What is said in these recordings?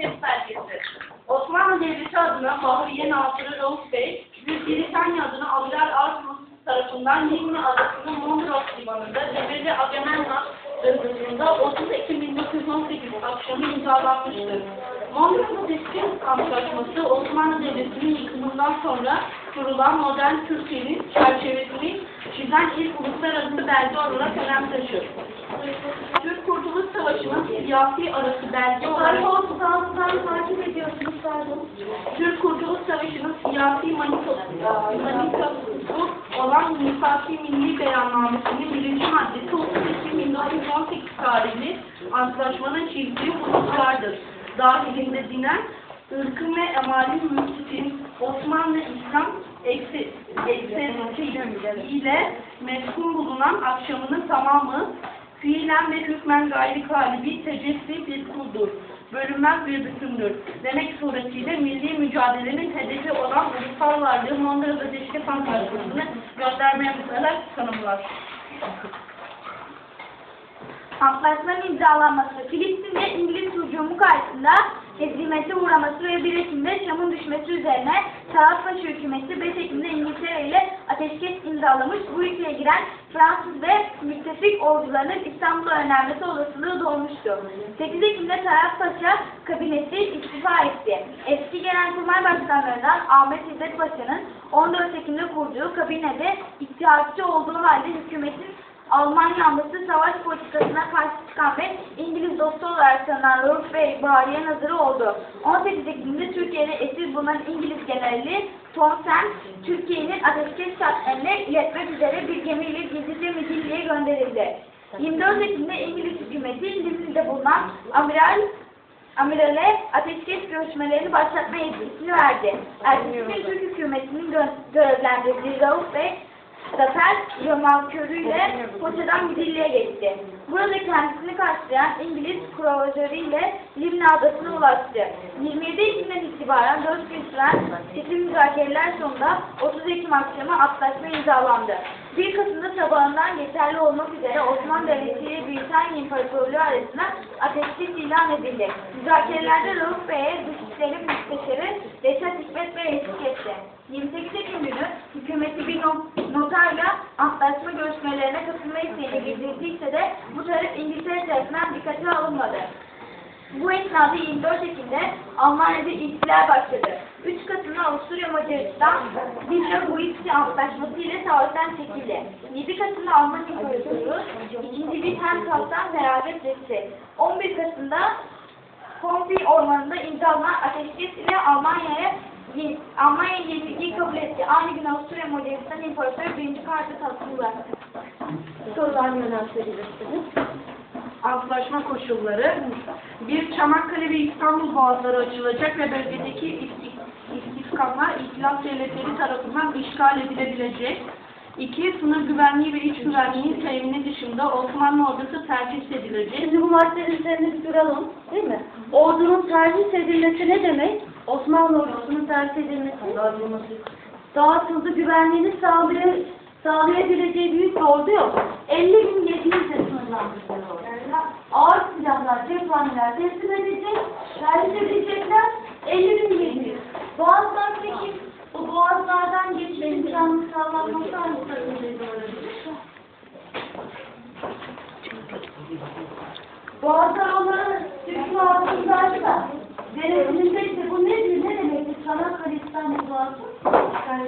Ateşkes belgesi. Osmanlı Devleti adına Bahriye Nazırı Rauf Bey, Britanya adına Amiral Artemus tarafından Limni Adası'nın Mondros Limanı'nda Cebeli Agamemnon ırgısında 30 Ekim 1918 akşamı imzalanmıştır. Mondros Ateşkes Antlaşması Osmanlı Devleti'nin yıkımından sonra kurulan modern Türkiye'nin çerçevesini çizen ilk uluslararası belge olarak önem taşır. Türk Kurtuluş Savaşı'nın siyasi arası belge olarak Sağlıktan takip ediyorsunuz pardon. Türk Kurtuluş Savaşı'nın siyasi manifestosu manifestosu olan Misaki Milli Beyannamesi'nin birinci maddesi 30 Ekim 1918 tarihli antlaşmanın çizdiği hususlardır. Dahilinde dinen, ırkın ve emali mülkitin Osmanlı İslam eksensiyeti ile meskun bulunan akşamının tamamı fiilen ve hükmen gayri galibi tecessi bir kuldur. Bölünmez bir bütündür. Demek suretiyle milli mücadelenin hedefi olan ulusal varlığı Mondros Ateşkes Antlaşması'nı göndermeye müsaade tanımlar. Antlaşmanın imzalanması, Filistin ve İngiliz hücumu karşısında hezimete uğraması ve 1 Ekim'de Şam'ın düşmesi üzerine Çağatbaşı hükümeti 5 Ekim'de İngiltere ile ateşkes imzalamış. Bu ülkeye giren Fransız ve müttefik ordularının İstanbul'a önermesi olasılığı doğmuştu. 8 Ekim'de Talat Paşa kabineti istifa etti. Eski genelkurmay başkanlarından Ahmet İzzet Paşa'nın 14 Ekim'de kurduğu kabinede ittihatçı olduğu halde hükümetin Alman yanlısı savaş politikasına karşı çıkan ve İngiliz dostu olarak tanınan Rauf Bey Bahriye Nazırı oldu. 18 Ekim'de Türkiye'de esir bulunan İngiliz generali Thomson, Türkiye'nin ateşkes şartlarını iletmek üzere bir gemiyle gizlice Midilli'ye gönderildi. 24 Ekim'de İngiliz hükümeti Limni'de bulunan Amiral Amirale ateşkes görüşmelerini başlatma yetkisini verdi. Ertesi gün Türk hükümetinin gö görevlendirdiği Rauf Bey Zafer römorkörüyle Foça'dan Midilli'ye geçti. Burada kendisini karşılayan İngiliz kruvazörüyle Limna Adası'na ulaştı. 27 Ekim'den itibaren 4 gün süren seçim müzakereler sonunda 30 Ekim akşamı antlaşma imzalandı. 1 Kasım'da sabahından geçerli olmak üzere Osmanlı Devleti ile Britanya İmparatorluğu arasında ateşkes ilan edildi. Müzakerelerde Rauf Bey'e Dışişleri Müsteşarı Reşat Hikmet Bey eşlik etti. 28 Ekim günü hükümeti bir not- notayla antlaşma görüşmelerine katılma isteğini bildirdiyse de bu taraf İngiltere tarafından dikkate alınmadı. Bu esnada 24 Ekim'de Almanya'da ihtilal başladı. 3 Kasım'da Avusturya Macaristan Villa Huitsi Antlaşması ile savaştan çekildi. 7 Kasım'da Alman İmparatoru 2. Wilhelm Kalk'tan feragat etti. 11 Kasım'da Pompi Ormanı'nda imzalanan ateşkes ile Almanya'ya Almanya yenilgiyi kabul etti. Aynı gün Avusturya Macaristan İmparatoru 1. Kartı tasını bıraktı. Sorular yöneltebilirsiniz. Antlaşma koşulları. Bir Çanakkale ve İstanbul boğazları açılacak ve bölgedeki istik- istihkamlar ihtilaf devletleri tarafından işgal edilebilecek. İki, sınır güvenliği ve iç güvenliğin temini dışında Osmanlı ordusu tercih edilecek. Şimdi bu maddenin üzerinde bir duralım, değil mi? Ordunun tercih edilmesi ne demek? Osmanlı ordusunun tercih edilmesi. Dağıtıldı, güvenliğini sağlay sağlayabileceği büyük bir ordu yok. 50 bin 700 de sınırlandırılıyor. Ağır silahlar, cephaneler teslim edecek, tercih edilecekler 50 bin 700. Boğazlar peki, bu boğazlardan geçiş imkanı sağlanması hangi takımda olabilir? Boğazlar onları Türk altındaydı da denetimindeyse bu nedir, ne demektir? Çanakkale İstanbul Boğazı. Yani,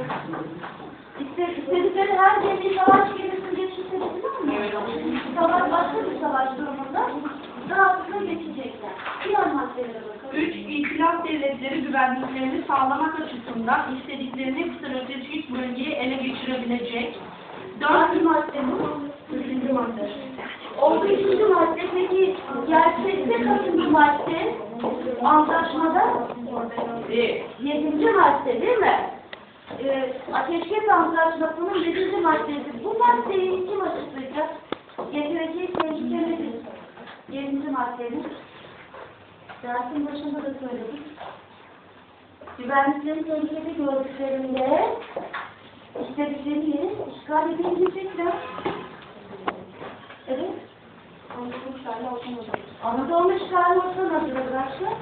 İstedikleri her gemiyi savaş gemisini geçirsebilirler mi? Savaş başka bir savaş durumunda rahatlıkla geçecekler. Diğer maddelere bakalım. Üç, İtilaf devletleri güvenliklerini sağlamak açısından istediklerini stratejik bölgeyi ele geçirebilecek. Dört, Hangi madde bu? Üçüncü madde. O üçüncü madde peki gerçekte kaçıncı madde? Antlaşmada? e, Yedinci madde değil mi? Ee, ateşkes antlaşmasının yedinci maddesi. Bu maddeyi kim açıklayacak? Getirecek tehlike nedir? Yedinci maddenin. Dersin başında da söyledik. Güvenliklerin tehlikeli gördüklerinde istedikleri yeri işgal edebilecekler. Evet. Anlaşılmışlarla otomatik. Anadolu çıkarması nasıl arkadaşlar?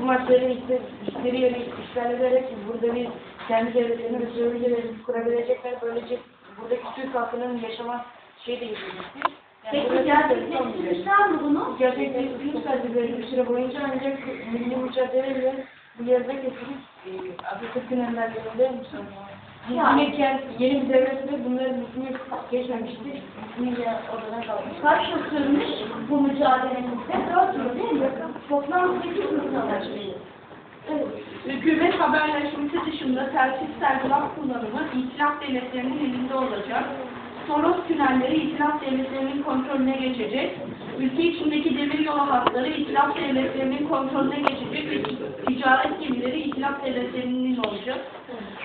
Bu maddeleri işte işleri işgal ederek burada bir kendi devletlerini ve sömürgeleri kurabilecekler. Böylece buradaki Türk halkının yaşama şeyi de yürüyecektir. Yani Peki gerçekleştirmişler mi bunu? Gerçekleştirilmişlerdi böyle bir süre boyunca ancak milli mücadeleyle bu yerde kesilip e, Atatürk'ün önderliğinde Yani. Hükümetken yeni bir devlette bunların hükmü geçmemişti. Ya oradan kalmış. Kaç yıl sürmüş bu mücadelemizde? Dört yıl değil mi? Toplam sekiz yıl savaşmış. Evet. Hükümet haberleşmesi dışında telsiz telgraf kullanımı itilaf devletlerinin elinde olacak. Soros tünelleri itilaf devletlerinin kontrolüne geçecek. Ülke içindeki demir yolu hatları itilaf devletlerinin kontrolüne geçecek ticaret gemileri itilaf devletlerinin olacak.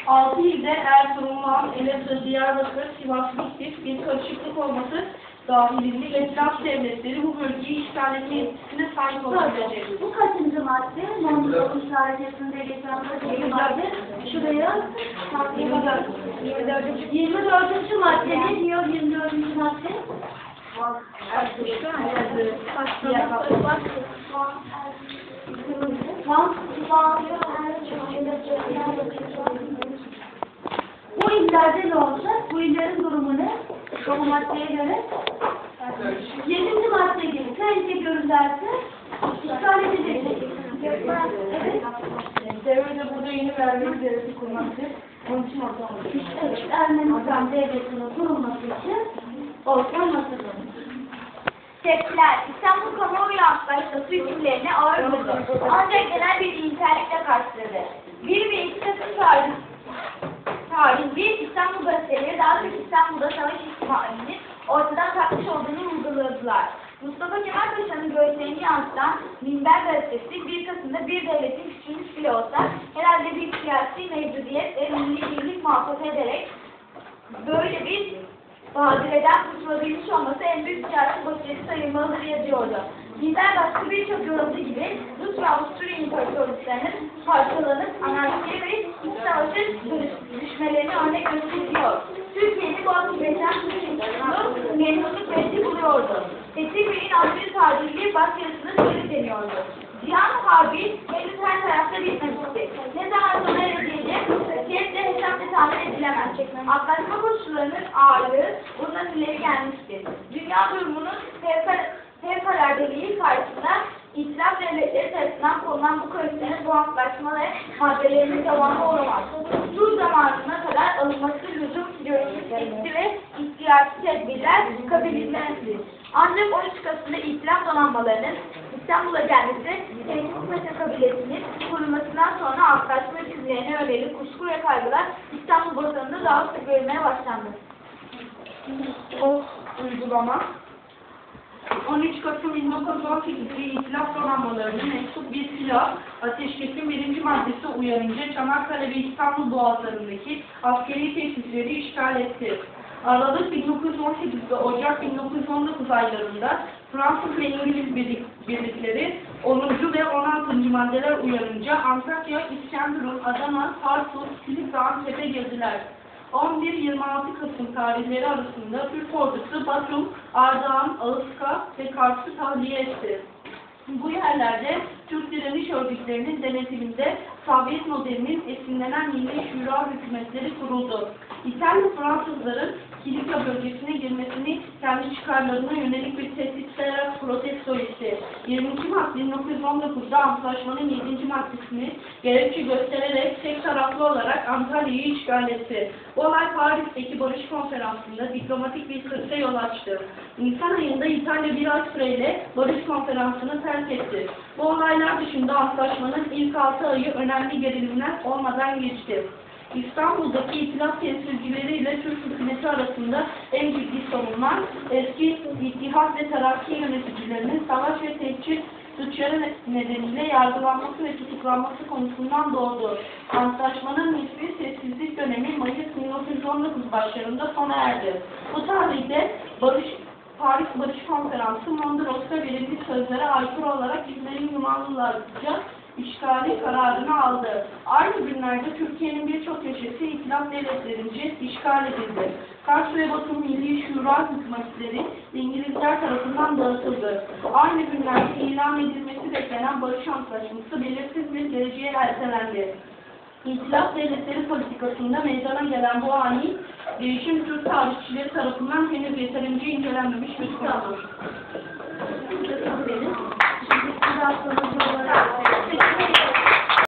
Altı ilde Erzurum, Elazığ, Diyarbakır, Sivas, Bitlis bir karışıklık olması dahilinde itilaf devletleri bu bölgeyi işgal etme yetkisine sahip olabilecek. Bu kaçıncı madde? Londra işaretinde geçen kaçıncı madde? Şuraya 24. 24. madde ne diyor 24. madde? Bu illerde ne olacak? Bu illerin durumu ne? Bu maddeye göre. Yedinci madde gibi tehlike görürlerse işgal edilecek. Evet. Devlete burada yeni vergi devleti kurmaktır. Onun için ortam. Evet, Ermenistan devletinin kurulması için ortam hazırlanıyor. Tepkiler, İstanbul Kamuoyu Antlaşması hükümlerine ağır vurdu. Ancak genel bir iyimserlikle karşıladı. Minber Gazetesi 1 Kasım'da bir devletin küçülmüş bile olsa herhalde bir siyasi mevcudiyet ve milli birlik muhafaza ederek böyle bir badireden kurtulabilmiş olması en büyük siyasi başarı sayılmalıdır yazıyordu. Lider başka birçok yorumcu gibi Rus ve Avusturya imparatorluklarının parçalanıp anarşiye ve iç savaşa düşmelerini örnek gösteriyor. Türkiye'nin bu suçunu memnunluk verici buluyordu. Fethi Bey'in aşırı tabiriyle başyarısını sürü deniyordu. Cihan Harbi henüz her tarafta bitmemişti. Ne zaman sona ereceğini kesinlikle hesapla tahmin edilemez. Antlaşma koşullarının ağırlığı bundan ileri gelmiştir. Dünya durumunun fevkal- fevkaladeliği karşısında İslam devletleri tarafından konulan bu kayıtların bu antlaşma ve maddelerinin devamı olamaz. Dur zamanına kadar alınması lüzum görülmüş ve ihtiyati tedbirler kabilinmelidir. Ancak 13 Kasım'da İslam donanmalarının İstanbul'a gelmesi, Tevfik Paşa kabilesinin kurulmasından sonra antlaşma hükümlerine yönelik kuşku ve kaygılar İstanbul basınında daha sık görülmeye başlandı. O uygulama 13 Kasım 1918'de İtilaf donanmalarının mektup bir silah ateşkesin birinci maddesi uyarınca Çanakkale ve İstanbul boğazlarındaki askeri tesisleri işgal etti. Aralık 1918 ve Ocak 1919 aylarında Fransız ve İngiliz birlik- birlikleri 10. ve 16. maddeler uyarınca Antakya, İskenderun, Adana, Tarsus, Kilis ve Antep'e girdiler. 11-26 Kasım tarihleri arasında Türk ordusu Batum, Ardahan, Ağızka ve Kars'ı tahliye etti. Bu yerlerde Türk direniş örgütlerinin denetiminde Sovyet modelinin esinlenen Milli Şura hükümetleri kuruldu. İtalya Fransızların Kilikya bölgesine girmesini kendi çıkarlarına yönelik bir tehdit sayarak protesto etti. 22 Mart 1919'da antlaşmanın 7. maddesini gerekçe göstererek tek taraflı olarak Antalya'yı işgal etti. Bu olay Paris'teki barış konferansında diplomatik bir krize yol açtı. Nisan ayında İtalya bir ay süreyle barış konferansını terk etti. Bu olaylar dışında antlaşmanın ilk 6 ayı önemli gerilimler olmadan geçti. İstanbul'daki itilaf temsilcileriyle Türk hükümeti arasında en ciddi sorunlar eski İttihat ve Terakki yöneticilerinin savaş ve tehcir suçları nedeniyle yargılanması ve tutuklanması konusundan doğdu. Antlaşmanın nispi sessizlik dönemi Mayıs 1919 başlarında sona erdi. Bu tarihte Barış Paris Barış Konferansı Mondros'ta verilmiş sözlere aykırı olarak İzmir'in Yunanlılarca işgali kararını aldı. Aynı günlerde Türkiye'nin birçok köşesi İtilaf devletlerince işgal edildi. Kars ve Batum Milli Şura hükümetleri İngilizler tarafından dağıtıldı. Aynı günlerde ilan edilmesi beklenen barış antlaşması belirsiz bir geleceğe ertelendi. İtilaf devletleri politikasında meydana gelen bu ani değişim Türk tarihçileri tarafından henüz yeterince incelenmemiş bir konudur. 要送这么多大礼。